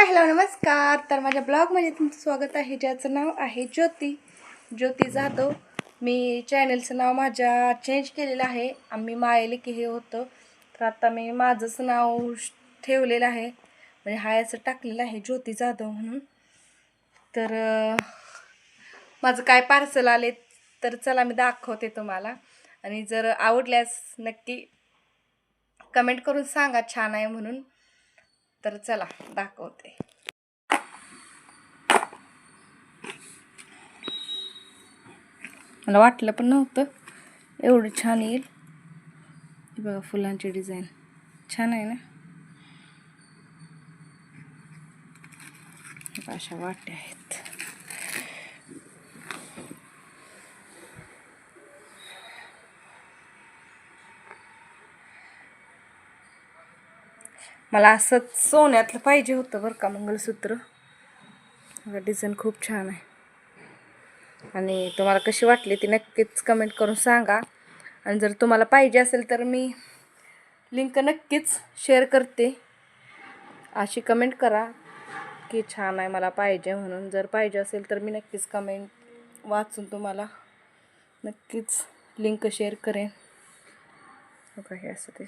Hi hello नमस्कार. तर माझ्या ब्लॉगमध्ये तुमचं स्वागत आहे. ज्याचं नाव आहे ज्योती. ज्योती जाधव. मी चॅनलचं नाव माझ्या चेंज केलेलं आहे. आम्ही मायले की हे होतं. तर आता मी माझंच नाव ठेवलेलं आहे. म्हणजे हायाचं टाकलेलं आहे ज्योती जाधव म्हणून. तर माझं काय पार्सल आले तर चला मी दाखवते तुम्हाला. आणि जर आवडल्यास नक्की कमेंट करून सांगा छान आहे म्हणून. तर चला दाखवते. मला वाटलं पण नव्हतं. एवढं छान येईल. बघा फुलांची डिझाईन. छान आहे ना? अशा वाट्या आहेत. मला असंच सोन्यातलं पाहिजे होतं बरं का मंगलसूत्र. डिझाईन खूप छान आहे. आणि तुम्हाला कशी वाटली ती नक्कीच कमेंट करून सांगा. आणि जर तुम्हाला पाहिजे असेल तर मी लिंक नक्कीच शेअर करते. अशी कमेंट करा की छान आहे मला पाहिजे म्हणून. जर पाहिजे असेल तर मी नक्कीच कमेंट वाचून तुम्हाला नक्कीच लिंक शेअर करेन. हो हे असं ते